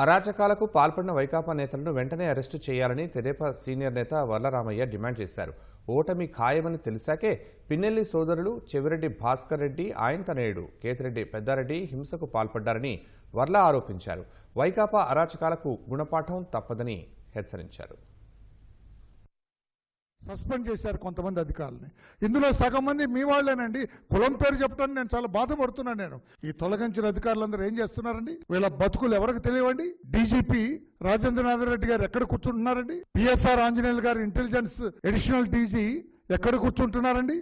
అరాచకాలకు పాల్పడిన వైకాపా నేతలను వెంటనే అరెస్టు చేయాలని తెదేపా సీనియర్ నేత వర్లరామయ్య డిమాండ్ చేశారు. ఓటమి ఖాయమని తెలిసాకే పిన్నెల్లి సోదరులు చెవిరెడ్డి భాస్కర్ రెడ్డి ఆయన తనయుడు కేతిరెడ్డి పెద్దారెడ్డి హింసకు పాల్పడ్డారని వర్ల ఆరోపించారు. వైకాపా అరాచకాలకు గుణపాఠం తప్పదని హెచ్చరించారు. సస్పెండ్ చేశారు కొంతమంది అధికారులని. ఇందులో సగం మంది మీ వాళ్ళేనండి. కులం పేరు చెప్పడానికి నేను చాలా బాధపడుతున్నాను నేను. ఈ తొలగించిన అధికారులందరూ ఏం చేస్తున్నారండి? వీళ్ళ బతుకులు ఎవరికి తెలియవండి? డీజీపీ రాజేంద్రనాథ్ రెడ్డి గారు ఎక్కడ కూర్చుంటున్నారండి? పిఎస్ఆర్ ఆంజనేయులు గారు ఇంటెలిజెన్స్ అడిషనల్ డీజీ ఎక్కడ కూర్చుంటున్నారండి?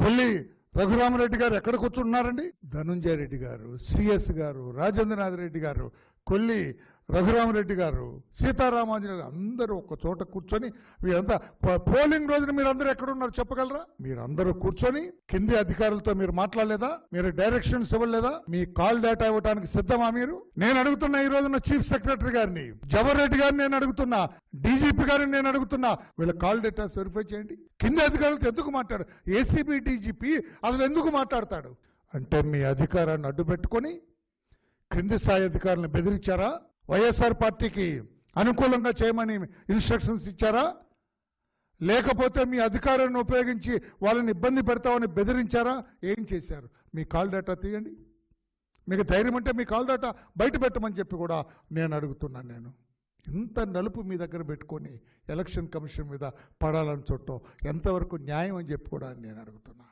కొల్లి రఘురామరెడ్డి గారు ఎక్కడ కూర్చుంటున్నారండి? ధనుంజయ రెడ్డి గారు సిఎస్ గారు రాజేంద్రనాథ్ రెడ్డి గారు కొల్లి రఘురామరెడ్డి గారు సీతారామాంజనేయులు అందరూ ఒక చోట కూర్చొని మీరంతా పో- పోలింగ్ రోజున మీరందరూ ఎక్కడున్నారు చెప్పగలరా? మీరందరూ కూర్చొని కింది అధికారులతో మీరు మాట్లాడలేదా? మీరు డైరెక్షన్స్ ఇవ్వలేదా? మీ కాల్ డేటా ఇవ్వడానికి సిద్ధమా మీరు? నేను అడుగుతున్నా ఈ రోజున చీఫ్ సెక్రటరీ గారిని జవహర్ రెడ్డి గారిని నేను అడుగుతున్నా డీజీపీ గారిని నేను అడుగుతున్నా వీళ్ళ కాల్ డేటాస్ వెరిఫై చేయండి. కింది అధికారులతో ఎందుకు మాట్లాడు ఏసీబీ డీజీపీ అసలు ఎందుకు మాట్లాడతాడు? అంటే మీ అధికారాన్ని అడ్డు పెట్టుకొని క్రింది స్థాయి అధికారులను బెదిరించారా? వైఎస్ఆర్ పార్టీకి అనుకూలంగా చేయమని ఇన్స్ట్రక్షన్స్ ఇచ్చారా? లేకపోతే మీ అధికారాన్ని ఉపయోగించి వాళ్ళని ఇబ్బంది పెడతామని బెదిరించారా? ఏం చేశారు? మీ కాల్ డేటా తీయండి. మీకు ధైర్యం అంటే మీ కాల్ డేటా బయట పెట్టమని చెప్పి కూడా నేను అడుగుతున్నాను నేను. ఇంత నలుపు మీ దగ్గర పెట్టుకొని ఎలక్షన్ కమిషన్ మీద పడాలని చూడటం ఎంతవరకు న్యాయం అని చెప్పి కూడా నేను అడుగుతున్నా.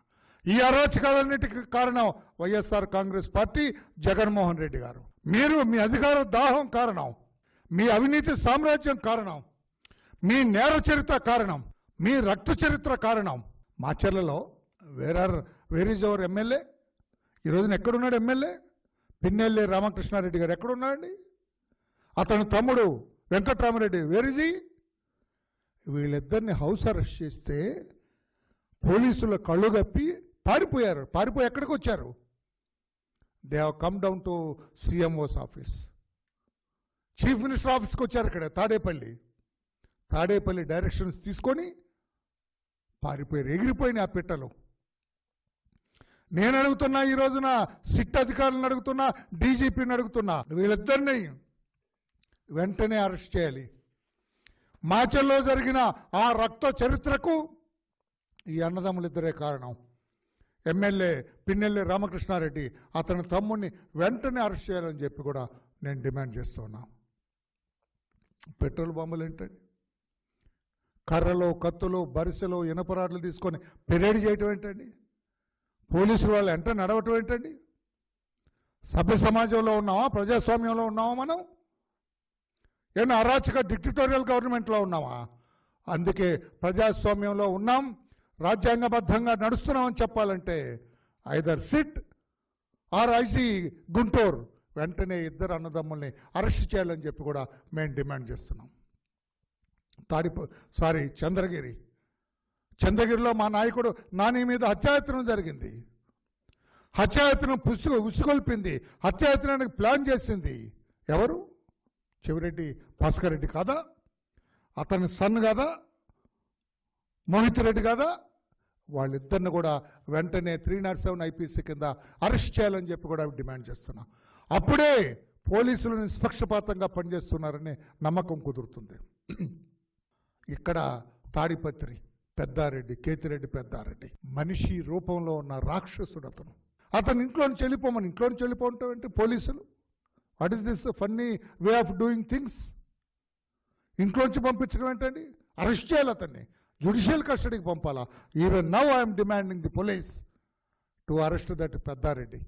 ఈ అరాచకాలన్నిటికీ కారణం YSR Congress party Jaganmohan Reddy garu. మీరు మీ అధికార దాహం కారణం మీ అవినీతి సామ్రాజ్యం కారణం మీ నేర చరిత్ర కారణం మీ రక్త చరిత్ర కారణం. మా మాచర్లలో where are where is our MLA ఈ రోజున ఎక్కడున్నాడు ఎమ్మెల్యే పిన్నెల్లి రామకృష్ణారెడ్డి గారు ఎక్కడున్నాడండి? అతని తమ్ముడు వెంకట్రామరెడ్డి వేరిజీ వీళ్ళిద్దరిని హౌస్ అరెస్ట్ చేస్తే పోలీసుల కళ్ళు కప్పి పారిపోయారు. పారిపోయి ఎక్కడికి వచ్చారు? They have come down to CMO's office chief minister ఆఫీస్కి వచ్చారు ఇక్కడ తాడేపల్లి. తాడేపల్లి డైరెక్షన్స్ తీసుకొని పారిపోయారు ఎగిరిపోయిన ఆ పిట్టలు. నేను అడుగుతున్నా ఈ రోజున సిట్ అధికారులను అడుగుతున్నా డీజీపీని అడుగుతున్నా వీళ్ళిద్దరిని వెంటనే అరెస్ట్ చేయాలి. మాచల్లో జరిగిన ఆ రక్త చరిత్రకు ఈ అన్నదమ్ములిద్దరే కారణం. ఎమ్మెల్యే పిన్నెల్లి రామకృష్ణారెడ్డి అతని తమ్ముడిని వెంటనే అరెస్ట్ చేయాలని చెప్పి కూడా నేను డిమాండ్ చేస్తున్నా పెట్రోల్ బాంబులు ఏంటండి? కర్రలు కత్తులు బరిసెలు ఇనపరాట్లు తీసుకొని పెరేడ్ చేయటం ఏంటండి? పోలీసులు వాళ్ళు వెంట నడవటం ఏంటండి? సభ్య సమాజంలో ఉన్నామా? ప్రజాస్వామ్యంలో ఉన్నామా మనం? ఏమన్నా అరాచక డిక్టటోరియల్ గవర్నమెంట్లో ఉన్నామా? అందుకే ప్రజాస్వామ్యంలో ఉన్నాం. రాజ్యాంగబద్ధంగా నడుస్తున్నామని చెప్పాలంటే either SIT or IC Guntur వెంటనే ఇద్దరు అన్నదమ్ముల్ని అరెస్ట్ చేయాలని చెప్పి కూడా మేము డిమాండ్ చేస్తున్నాం. తాడిపో సారీ చంద్రగిరి. చంద్రగిరిలో మా నాయకుడు నాని మీద హత్యాయత్నం జరిగింది. హత్యాయత్నం పుసుగు ఉసుగొల్పింది. హత్యాయత్నానికి ప్లాన్ చేసింది. ఎవరు? చెవిరెడ్డి భాస్కర్ రెడ్డి కాదా? అతని సన్ కాదా? మోహిత్ రెడ్డి కాదా? వాళ్ళిద్దరిని కూడా వెంటనే త్రీ నాట్ సెవెన్ ఐపీసీ కింద అరెస్ట్ చేయాలని చెప్పి కూడా డిమాండ్ చేస్తున్నాం. అప్పుడే పోలీసులు నిష్పక్షపాతంగా పనిచేస్తున్నారని నమ్మకం కుదురుతుంది. ఇక్కడ తాడిపత్రి పెద్దారెడ్డి కేతిరెడ్డి పెద్దారెడ్డి మనిషి రూపంలో ఉన్న రాక్షసుడు అతను అతను ఇంట్లో నుంచి వెళ్ళిపోమని ఇంట్లో నుంచి వెళ్ళిపోవటం ఏంటి పోలీసులు? What is this funny way of doing things ఇంట్లోంచి పంపించడం ఏంటండి? అరెస్ట్ చేయాలి అతన్ని. జుడిషియల్ కస్టడీకి పంపాలా? Even now I'm demanding the police to arrest that Peddareddy